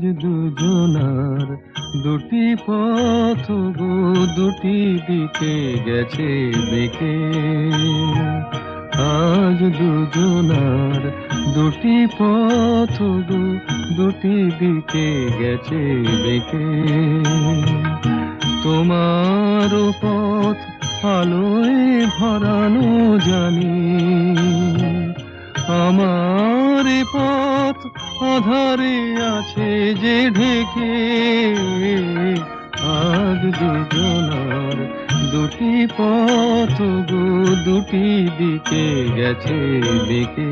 আজ দুজনার দুটি পথ গো, দুটি দিকে গেছে বেঁকে আজ দুজনার দুটি পথ গো, দুটি দিকে গেছে বেঁকে তোমার পথ আলোয় ভরানো জানি। আমার পথ আধারে আছে যে ঢেকে, আজ দুজনার দুটি পথ গো, দুটি দিকে গেছে বেঁকে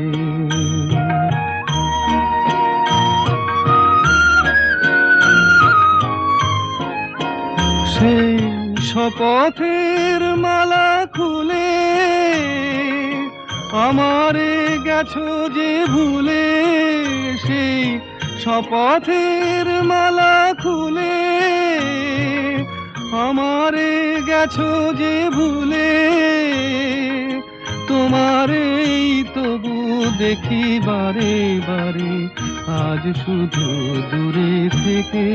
সেই শপথের মালা খুলে আমারে গেছো যে ভুলে সেই শপথের মালা খুলে, আমারে গেছো যে ভুলে তোমারেই তবু দেখি বারে বারে, আজ শুধু দূরে থেকে।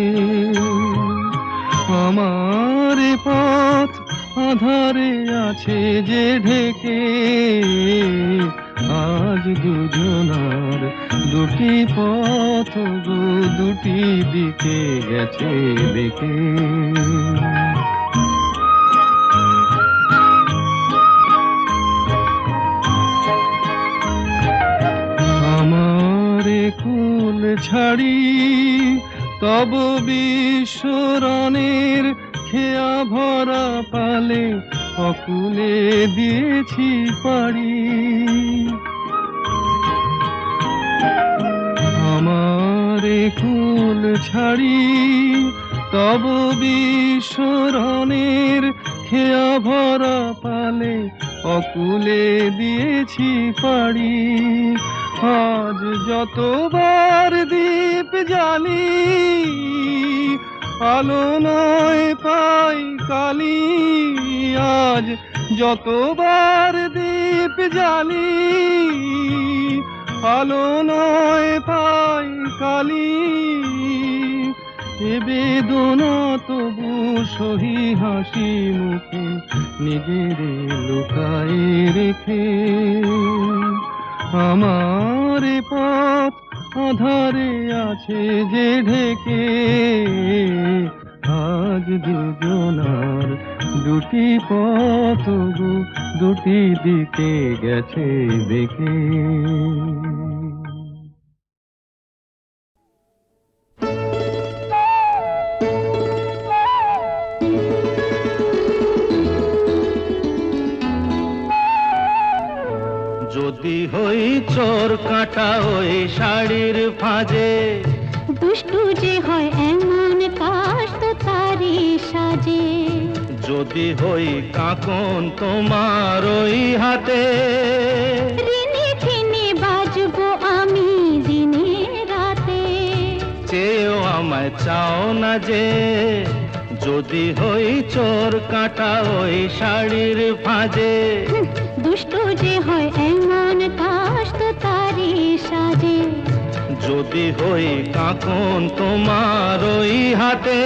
আমার পথ আধারে আছে যে ঢেকে, আজ দুজনার দুটি পথ গো, দুটি দিকে গেছে দেখে। আমার কুল ছাড়ি তব বিশ্বরণের খেয়া ভরা পালে অকুলে দিয়েছি পারি আমারে কুল ছাড়ি, তব বিশ্বরণের খেয়া ভরা পালে অকুলে দিয়েছি পারি আজ যতবার দীপ জ্বালি, আলো নয় পাই কালি, আজ যতবার দীপ জ্বালি, আলো নয় পাই কালি। এ বেদনা তবু সহি হাসি মুখে, নিজের লুকায় রেখে। আমার পথ আধারে আছে যে ঢেকে। আজ দুজনার দুটি পথ দুটি দিকে গেছে দেখে। যদি হই চোর কাটা ওই শাড়ির ফাজে। দুষ্টু যে হয় এমন কাশ তো তারি সাজে। যদি হই কাকন তোমার ওই হাতে। রিনি ছিনি বাজবো আমি দিনে রাতে। চেয়েও আমায় চাও না যে যদি হই চোর কাটা ওই শাড়ির ফাজে। যে হয় এমন কাশ তো তারি সাজে। যদি হই কাকন তোমার ওই হাতে।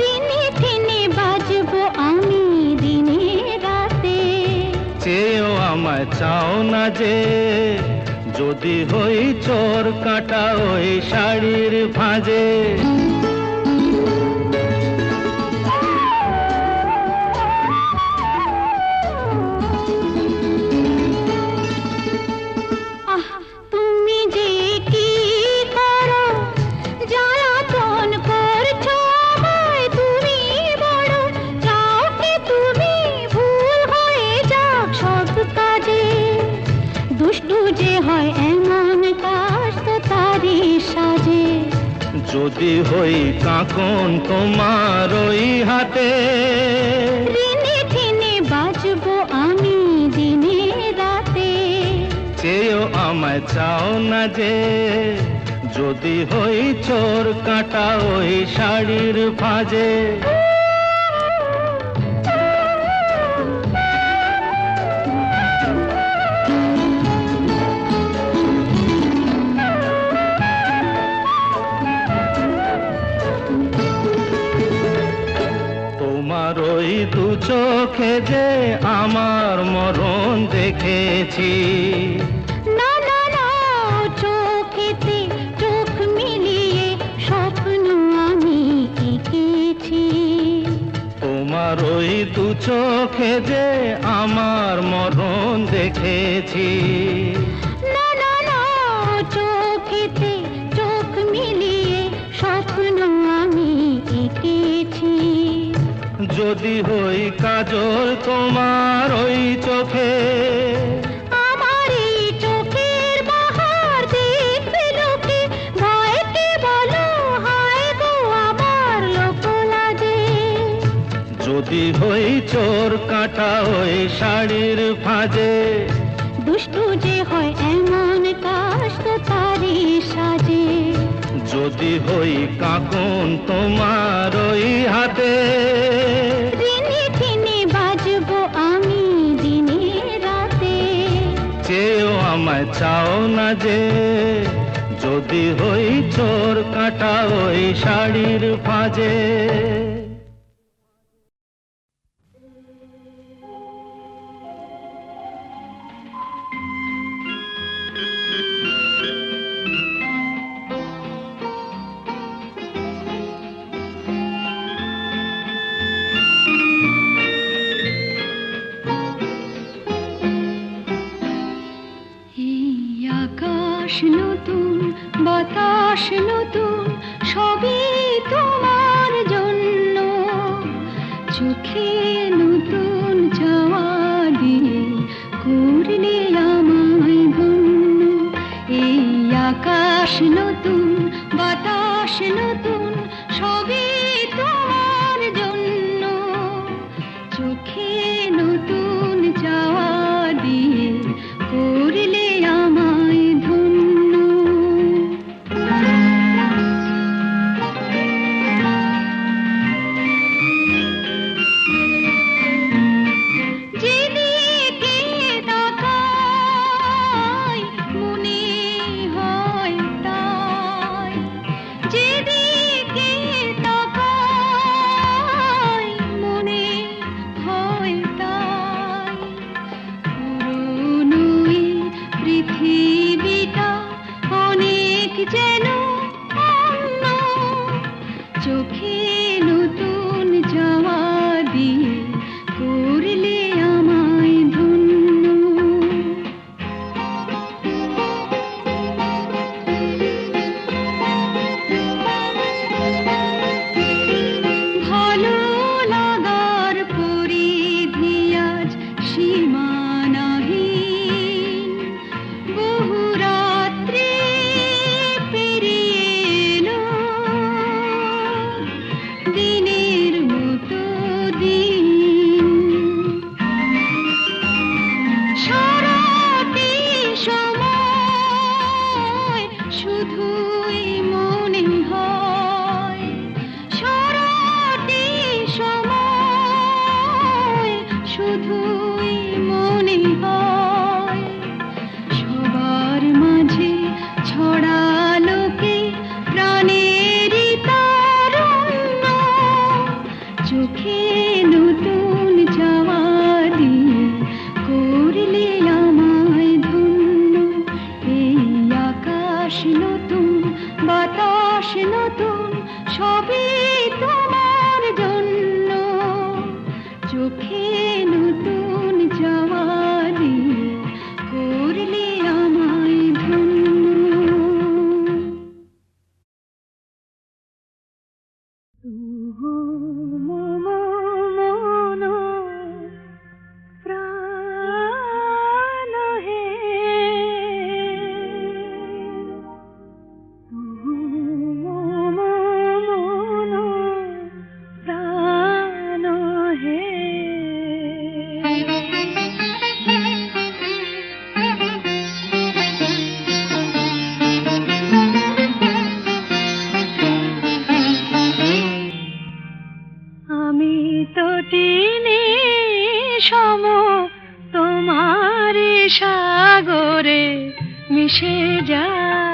রিনি ছিনি বাজবো আমি দিনে রাতে। চেয়েও আমায় চাও না যে যদি হই চোর কাটা ওই শাড়ির ভাঁজে। হয় এমন তারি সাজে। যদি হই কাকন তোমার ওই হাতে। ঋণে ঠেনে বাজবো আমি দিনে রাতে। চেয়েও আমায় চাও না যে যদি হই চোর কাটা ওই শাড়ির ফাজে। চোখে যে আমার মরণ দেখেছি। না না না চোখেতে চোখ মিলিয়ে স্বপ্ন আমি তোমার ওই দু চোখে যে আমার মরণ দেখেছি। যদি হই কাজল তোমার ওই চোখে। আমার এই চোখের বাহার দেখবে লোকে। ভয়কে বলো হায় গো আমার লোক লাগে। যদি হই চোর কাটা ওই শাড়ির ফাজে। দুষ্টু যে হয় এমন কাশ তো তারই সাজে। যদি হই কাকুন তোমার ওই হাতে। দিনে দিনে বাজব আমি দিনে রাতে। চেয়েও আমায় চাও না যে যদি হই চোর কাটা ওই শাড়ির ফাজে। বাতাস নতুন সবই তোমার জন্য। চোখে তিনি সম তোমার সাগরে মিশে যায়।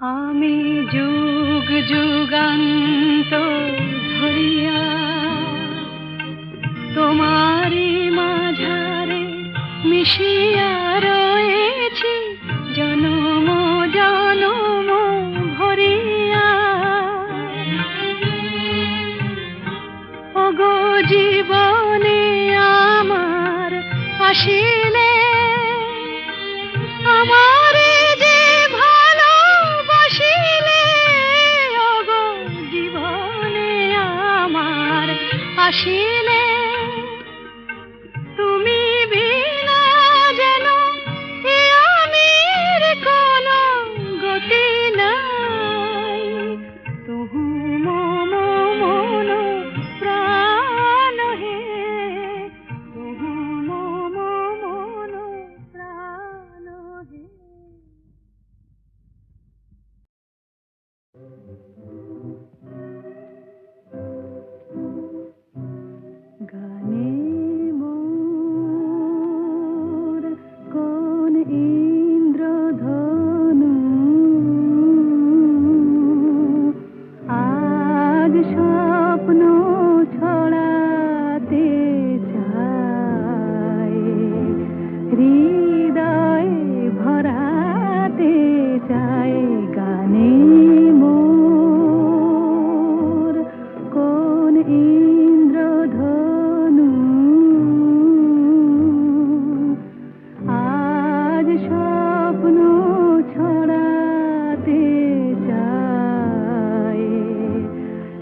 আমি যুগ যুগান্ত ধরিয়া তোমারি মাঝারে মিশিয়া আসিলে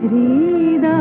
श्रीदा